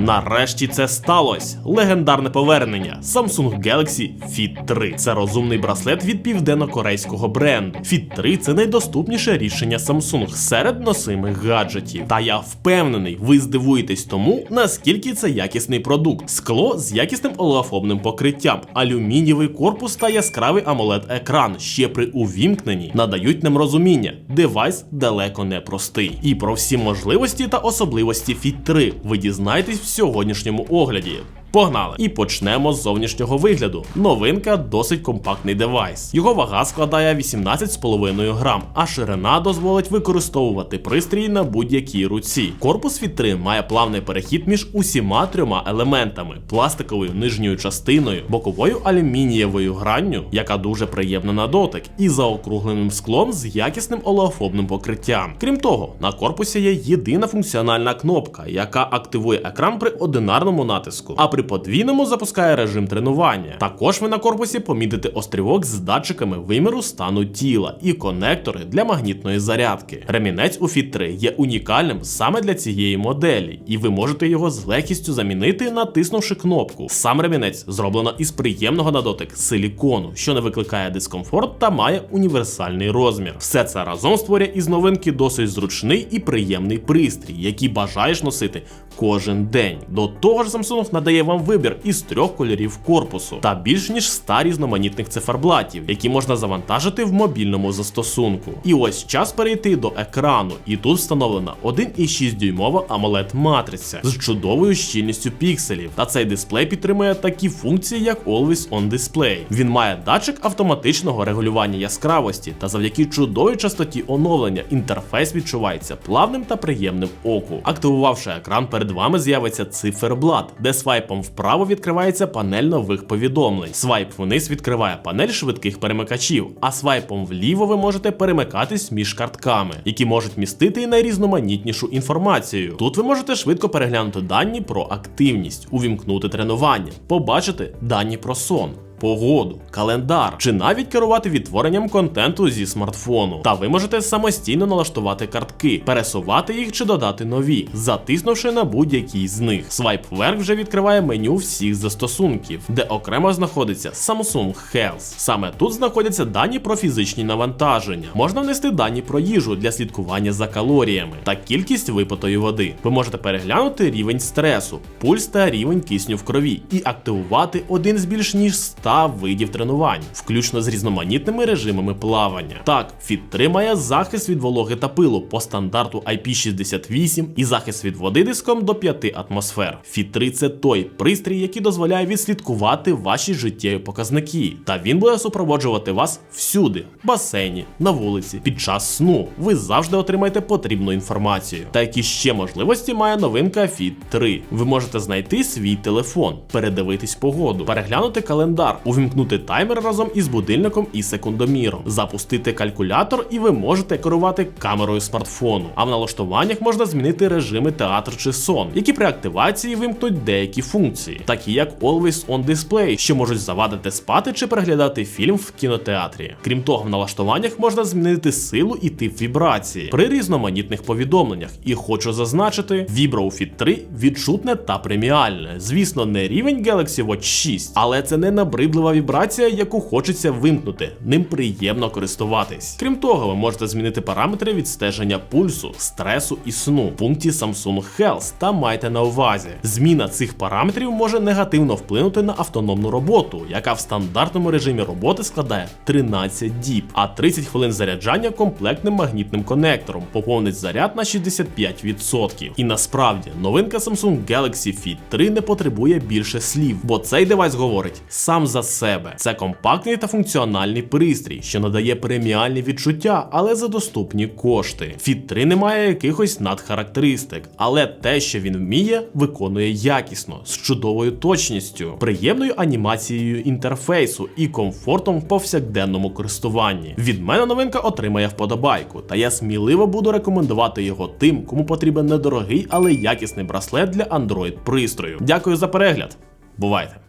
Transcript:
Нарешті це сталося. Легендарне повернення Samsung Galaxy Fit 3. Це розумний браслет від південно-корейського бренду. Fit 3 це найдоступніше рішення Samsung серед носимих гаджетів. Та я впевнений, ви здивуєтесь тому, наскільки це якісний продукт. Скло з якісним олеофобним покриттям, алюмінієвий корпус та яскравий amoled екран ще при увімкненні надають нам розуміння. Девайс далеко не простий. І про всі можливості та особливості Fit 3 ви дізнаєтесь сьогоднішньому огляді. Погнали! І почнемо з зовнішнього вигляду. Новинка досить компактний девайс. Його вага складає 18,5 грам, а ширина дозволить використовувати пристрій на будь-якій руці. Корпус 3 має плавний перехід між усіма трьома елементами: пластиковою нижньою частиною, боковою алюмінієвою гранню, яка дуже приємна на дотик, і заокругленим склом з якісним олеофобним покриттям. Крім того, на корпусі є єдина функціональна кнопка, яка активує екран при одинарному натиску, а при подвійному запускає режим тренування. Також ви на корпусі помітите острівок з датчиками виміру стану тіла і конектори для магнітної зарядки. Ремінець у Fit 3 є унікальним саме для цієї моделі, і ви можете його з легкістю замінити, натиснувши кнопку. Сам ремінець зроблено із приємного на дотик силікону, що не викликає дискомфорт та має універсальний розмір. Все це разом створює із новинки досить зручний і приємний пристрій, який бажаєш носити кожен день. До того ж, Samsung надає вам вибір із трьох кольорів корпусу та більш ніж 100 різноманітних циферблатів, які можна завантажити в мобільному застосунку. І ось час перейти до екрану, і тут встановлена 1,6 дюймова amoled матриця з чудовою щільністю пікселів. Та цей дисплей підтримує такі функції, як Always On Display. Він має датчик автоматичного регулювання яскравості, та завдяки чудовій частоті оновлення інтерфейс відчувається плавним та приємним оку. Активувавши екран, перед вами з'явиться циферблат, де свайпом вправо відкривається панель нових повідомлень. Свайп вниз відкриває панель швидких перемикачів, а свайпом вліво ви можете перемикатись між картками, які можуть містити і найрізноманітнішу інформацію. Тут ви можете швидко переглянути дані про активність, увімкнути тренування, побачити дані про сон. Погоду, календар чи навіть керувати відтворенням контенту зі смартфону. Та ви можете самостійно налаштувати картки, пересувати їх чи додати нові, затиснувши на будь-який з них. Свайп вверх вже відкриває меню всіх застосунків, де окремо знаходиться Samsung Health. Саме тут знаходяться дані про фізичні навантаження. Можна внести дані про їжу для слідкування за калоріями та кількість випитої води. Ви можете переглянути рівень стресу, пульс та рівень кисню в крові і активувати один з більш ніж 100 видів тренувань, включно з різноманітними режимами плавання. Так, Fit 3 має захист від вологи та пилу по стандарту IP68 і захист від води диском до 5 атмосфер. Fit 3 це той пристрій, який дозволяє відслідкувати ваші життєві показники, та він буде супроводжувати вас всюди: в басейні, на вулиці, під час сну. Ви завжди отримаєте потрібну інформацію. Та які ще можливості має новинка Fit 3. Ви можете знайти свій телефон, передивитись погоду, переглянути календар, увімкнути таймер разом із будильником і секундоміром, запустити калькулятор, і ви можете керувати камерою смартфону. А в налаштуваннях можна змінити режими театр чи сон, які при активації вимкнуть деякі функції, такі як Always On Display, що можуть завадити спати чи переглядати фільм в кінотеатрі. Крім того, в налаштуваннях можна змінити силу і тип вібрації при різноманітних повідомленнях. І хочу зазначити, Vibro Fit 3 відчутне та преміальне. Звісно, не рівень Galaxy Watch 6, але це не набридлива вібрація, яку хочеться вимкнути. Ним приємно користуватись. Крім того, ви можете змінити параметри відстеження пульсу, стресу і сну в пункті Samsung Health та майте на увазі. Зміна цих параметрів може негативно вплинути на автономну роботу, яка в стандартному режимі роботи складає 13 діб, а 30 хвилин заряджання комплектним магнітним конектором поповнить заряд на 65%. І насправді новинка Samsung Galaxy Fit 3 не потребує більше слів, бо цей девайс говорить сам за себе. Це компактний та функціональний пристрій, що надає преміальні відчуття, але за доступні кошти. Fit 3 не має якихось надхарактеристик, але те, що він вміє, виконує якісно, з чудовою точністю, приємною анімацією інтерфейсу і комфортом в повсякденному користуванні. Від мене новинка отримає вподобайку, та я сміливо буду рекомендувати його тим, кому потрібен недорогий, але якісний браслет для Android пристрою. Дякую за перегляд. Бувайте!